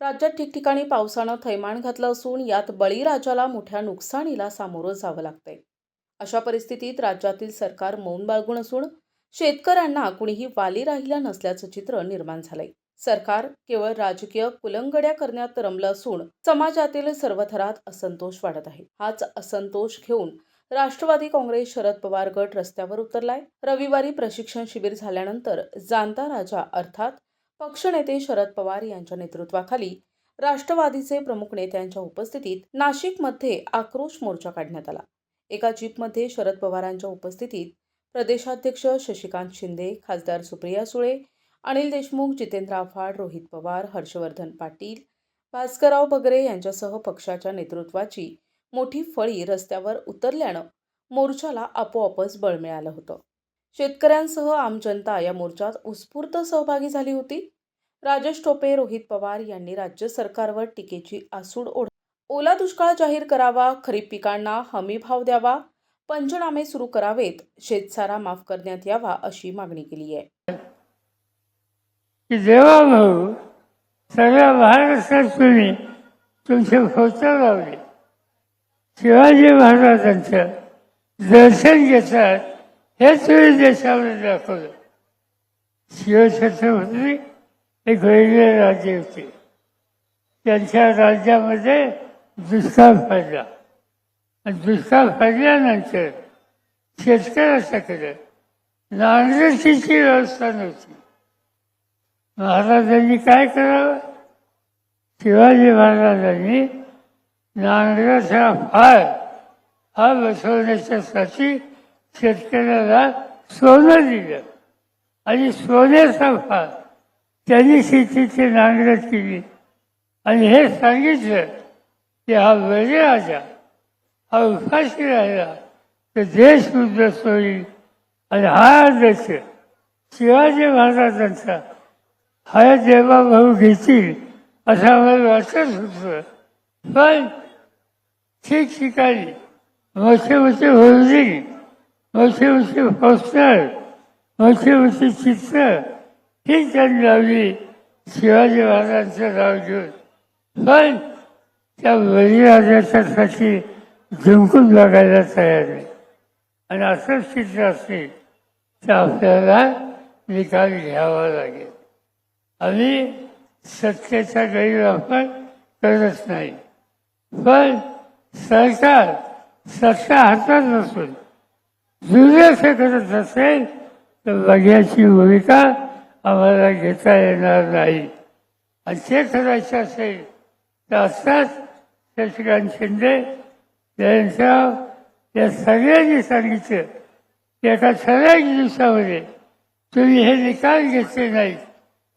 राज्यात ठिकठिकाणी पावसानं थैमान घातलं असून यात बळीराजाला मोठ्या नुकसानीला सामोरं जावं लागतंय. अशा परिस्थितीत राज्यातील सरकार मौन बाळगून असून शेतकऱ्यांना कुणीही वाली राहिला नसल्याचं चित्र निर्माण झालंय. सरकार केवळ राजकीय कुलंगड्या करण्यात रमलं असून समाजातील सर्व थरात असंतोष वाढत आहे. हाच असंतोष घेऊन राष्ट्रवादी काँग्रेस शरद पवार गट रस्त्यावर उतरलाय. रविवारी प्रशिक्षण शिबिर झाल्यानंतर जाणता राजा अर्थात पक्षनेते शरद पवार यांच्या नेतृत्वाखाली राष्ट्रवादीचे प्रमुख नेत्यांच्या उपस्थितीत नाशिकमध्ये आक्रोश मोर्चा काढण्यात आला. एका जीपमध्ये शरद पवारांच्या उपस्थितीत प्रदेशाध्यक्ष शशिकांत शिंदे खासदार सुप्रिया सुळे अनिल देशमुख जितेंद्र आव्हाड रोहित पवार हर्षवर्धन पाटील भास्करराव बगरे यांच्यासह पक्षाच्या नेतृत्वाची मोठी फळी रस्त्यावर उतरल्यानं मोर्चाला आपोआपच बळ मिळालं होतं. शेतकऱ्यांसह आम जनता या मोर्चात उत्स्फूर्त सहभागी झाली होती. राजेश टोपे रोहित पवार यांनी राज्य सरकारवर टीकेची आसूड ओढ ओला दुष्काळ जाहीर करावा खरीप पिकांना हमी भाव द्यावा पंचनामे सुरू करावेत शेतसारा माफ करण्यात यावा अशी मागणी केली आहे. की देवा भाऊ सगळ्या महाराष्ट्रात तुम्ही तुमचे फोटो लावले. शिवाजी महाराजांचं दर्शन घेतात हे तुम्ही देशामध्ये दाखवलं. शिवछत्रपती हे गैर राज्य होते. त्यांच्या राज्यामध्ये दुष्काळ पडला. आणि दुष्काळ पडल्यानंतर शेतकऱ्याच्याकडे नांगरटीची व्यवस्था नव्हती. महाराजांनी काय करावं? शिवाजी महाराजांनी नांगराचा फार हा बसवण्याच्यासाठी शेतकऱ्याला सोनं दिलं. आणि सोन्याचा फार त्यांनी शेतीची नांगरट केली. आणि हे सांगितलं की हा बळीराजा हा उपाशी राहिला तर देश उद्ध्वस्त होईल आणि हा देश शिवाजी महाराजांचा. हा देवाभाऊ घेतील असं आम्हाला वाटत होतं. पण ठिकठिकाणी मोठे मोठे होल्डिंग मोठे मोठे पोस्टर मोठे मोठे चित्र ही त्यांनी लावली शिवाजी महाराजांचं नाव घेऊन. पण त्या बळीराजाच्यासाठी जिंकून बघायला तयार आहे. आणि असंच चित्र असेल तर आपल्याला निकाल घ्यावा लागेल. आम्ही सत्तेचा गैरवापर करत नाही. पण सरकार सत्ता हातात नसून दुर्लक्ष करत असेल तर बघ्याची भूमिका आम्हाला घेता येणार नाही. आणि ते करायचं असेल तर असताच शशिकांत शिंदे यांच्या या सगळ्यांनी सांगितलं की एका ठराविक दिवसामध्ये तुम्ही हे निकाल घेतले नाही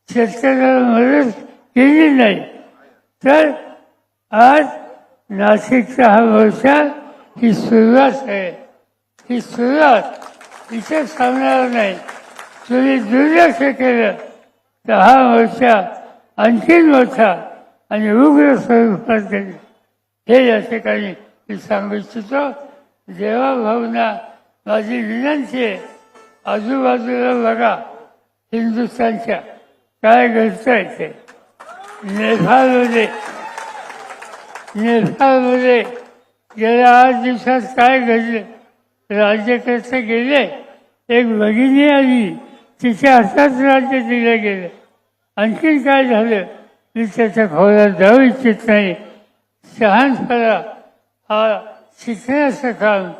शेतकऱ्याला मदत केली नाही. तर आज नाशिकचा हा मोर्चा ही सुरुवात आहे. ही सुरुवात इथे थांबणार नाही. तुम्ही दुर्लक्ष केलं. तर हा मोर्चा आणखीन मोठा आणि उग्र स्वरूपात गेली हे या ठिकाणी मी सांगू इच्छितो. देवाभावना माझी विनंती आहे आजूबाजूला बघा हिंदुस्थानच्या काय घडतंय ते नेपाळमध्ये नेपाळमध्ये गेल्या आठ दिवसात काय घडलं? राज्यकर्ते गेले एक भगिनी आली. तिच्या हातात राज्य दिलं गेलं. आणखीन काय झालं? मी त्याच्या खोला जाऊ इच्छित नाही. शहाणपणा हा शिकण्याचं काम.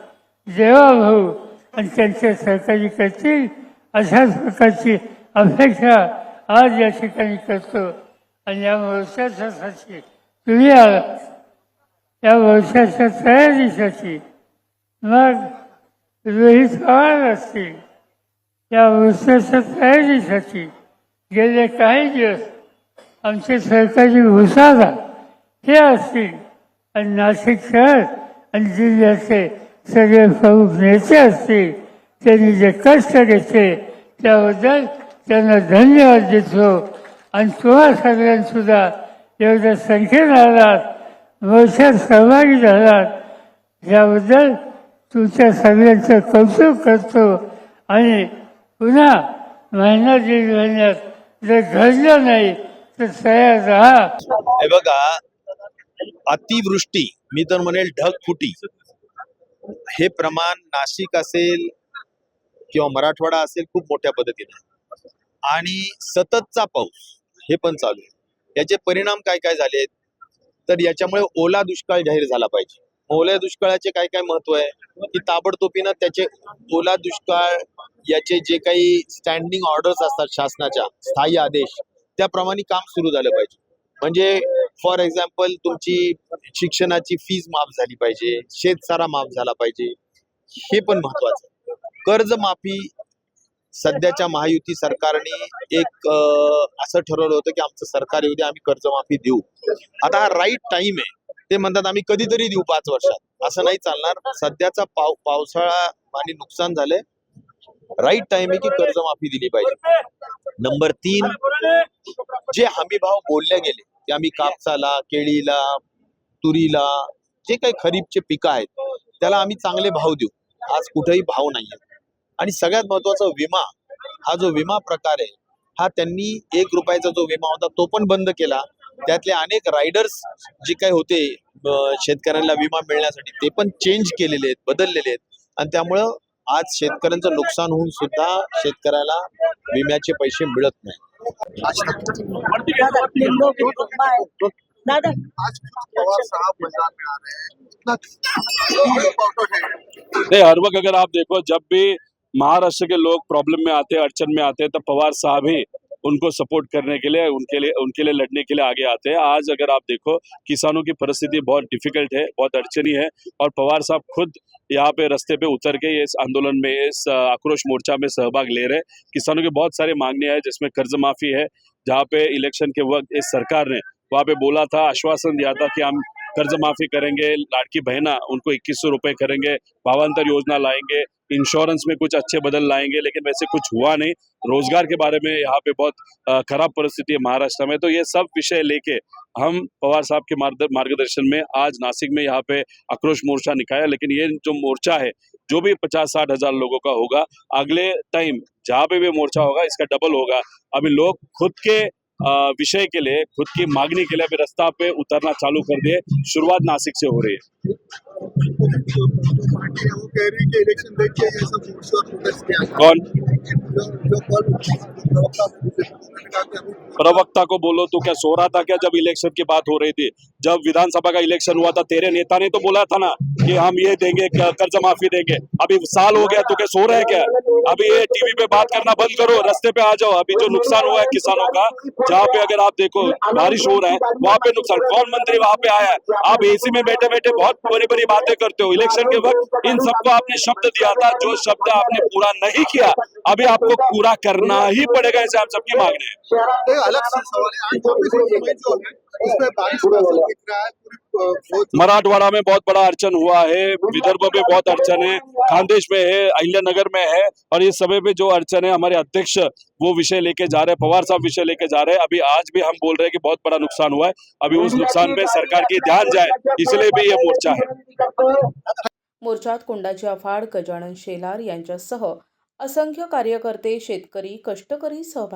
देवाभाऊ आणि त्यांचे सहकारी करतील अशाच प्रकारची अपेक्षा आज या ठिकाणी करतो. आणि या मोर्चासाठी तुम्ही आला. या वर्षाच्या तयारीसाठी मग रोहित पवार असतील. या मोर्चाच्या तयारीसाठी गेले काही दिवस आमचे सरकारी भुसारा हे असतील आणि नाशिक शहर आणि जिल्ह्याचे सगळे प्रमुख नेते असतील त्यांनी जे कष्ट घेतले त्याबद्दल त्यांना धन्यवाद देतो. आणि तुम्हा सगळ्यांसुद्धा एवढ्या संख्येत आलात वर्षात सहभागी झालात याबद्दल तुमच्या सगळ्यांचं कौतुक करतो आणि पुन्हा महिना दीड महिन्यात जर घडलं नाही तर तयार राहा. हे बघा अतिवृष्टी मी तर म्हणेल ढगफुटी हे प्रमाण नाशिक असेल किंवा मराठवाडा असेल खूप मोठ्या पद्धतीने. आणि सततचा पाऊस हे पण चालू आहे. याचे परिणाम काय काय झालेत? तर याच्यामुळे ओला दुष्काळ जाहीर झाला पाहिजे. ओल्या दुष्काळाचे काय काय महत्त्व आहे? की ताबडतोबीनं त्याचे ओला दुष्काळ याचे जे काही स्टँडिंग ऑर्डर्स असतात शासनाच्या स्थायी आदेश त्याप्रमाणे काम सुरू झालं पाहिजे. म्हणजे फॉर एक्झाम्पल तुमची शिक्षणाची फीज माफ झाली पाहिजे शेतसारा माफ झाला पाहिजे हे पण महत्वाचं कर्जमाफी सध्याच्या महायुती सरकारने एक असं ठरवलं होतं की आमचं सरकार येऊ दे आम्ही कर्जमाफी देऊ. आता हा राईट टाइम आहे. ते म्हणतात आम्ही कधीतरी देऊ पाच वर्षात. असं नाही चालणार. सध्याचा पाव पावसाळा आणि नुकसान झालंय. राईट टाइम आहे की कर्जमाफी दिली पाहिजे. नंबर तीन जे हमी भाव बोलले गेले की आम्ही कापसाला केळीला तुरीला जे काही खरीपचे पिकं आहेत त्याला आम्ही चांगले भाव देऊ. आज कुठेही भाव नाहीये. आणि सगळ्यात महत्त्वाचा विमा हा जो विमा प्रकार आहे हा त्यांनी एक रुपयाचा जो विमा होता तो पण बंद केला. त्यातले अनेक रायडर्स जे काही होते शेतकऱ्यांना विमा मिळण्यासाठी ते पण चेंज केलेले आहेत बदललेले आहेत. आणि त्यामुळं आज शेतकऱ्यांचं नुकसान होऊन सुद्धा शेतकऱ्याला विम्याचे पैसे मिळत नाही. दादा. हर वक्त अगर आप देखो जब भी महाराष्ट्र के लोग प्रॉब्लम में आते हैं अड़चन में आते हैं तो पवार साहब ही उनको सपोर्ट करने के लिए, उनके लिए उनके लिए लड़ने के लिए आगे आते हैं। आज अगर आप देखो, किसानों की परिस्थिति बहुत डिफ़िकल्ट है, बहुत अड़चनी है और पवार साहब खुद यहाँ पे रास्ते पे उतर के इस आंदोलन में, इस आक्रोश मोर्चा में सहभाग ले रहे हैं। किसानों की बहुत सारी मांगने हैं, जिसमें कर्ज माफ़ी है, जहाँ पे इलेक्शन के वक्त इस सरकार ने, वहाँ पे बोला था, आश्वासन दिया था कि हम कर्ज माफ़ी करेंगे, लाड़की बहना उनको इक्कीस सौ रुपए करेंगे, भावांतर योजना लाएँगे इंश्योरेंस में कुछ अच्छे बदल लाएँगे, लेकिन वैसे कुछ हुआ नहीं। रोज़गार के बारे में यहाँ पे बहुत खराब परिस्थिति है महाराष्ट्र में। तो ये सब विषय लेके हम पवार साहब के मार्गदर्शन में आज नासिक में यहाँ पे आक्रोश मोर्चा निकाया लेकिन ये जो मोर्चा है, जो भी पचास साठ हज़ार लोगों का होगा, अगले टाइम जहाँ पे भी मोर्चा होगा, इसका डबल होगा। अभी लोग खुद के विषय के लिए खुद की मांगनी के लिए अभी रास्ता पे उतरना चालू कर दिए शुरुआत नासिक से हो रही है। कौन? प्रवक्ता को बोलो तो क्या सो रहा था क्या जब इलेक्शन की बात हो रही थी? जब विधानसभा का इलेक्शन हुआ था, तेरे नेता ने तो बोला था ना कि हम ये देंगे कर्ज माफ़ी देंगे। अभी साल हो गया तो क्या सो रहे हैं क्या? अभी ये टीवी पे बात करना बंद करो, रास्ते पे आ जाओ। अभी जो नुकसान हुआ है किसानों का, जहाँ पे अगर आप देखो, बारिश हो रहा है, वहाँ पे नुकसान। कौन मंत्री वहाँ पे आया है? आप एसी में बैठे बैठे बहुत बड़ी बड़ी बातें करते हो। इलेक्शन के वक्त इन सबको आपने शब्द दिया था, जो शब्द आपने पूरा नहीं किया, अभी आपको पूरा करना ही पड़ेगा ऐसे आप सबकी मांगने हैं। एक अलग बारिश मराठवाड़ा में बहुत बड़ा अड़चन हुआ है विदर्भ में बहुत अड़चन है खानदेश में है अहिल्यानगर में है और इस समय पे जो अड़चन है हमारे अध्यक्ष वो विषय लेके जा रहे हैं पवार साहब विषय लेके जा रहे हैं। अभी आज भी हम बोल रहे हैं कि बहुत बड़ा नुकसान हुआ है अभी उस नुकसान पे सरकार की ध्यान जाए इसलिए भी ये मोर्चा है। मोर्चात कोंडाची आफाड गजानन शेलार यांच्यासह असंख्य कार्यकर्ते शेतकरी कष्टकरी सहभागी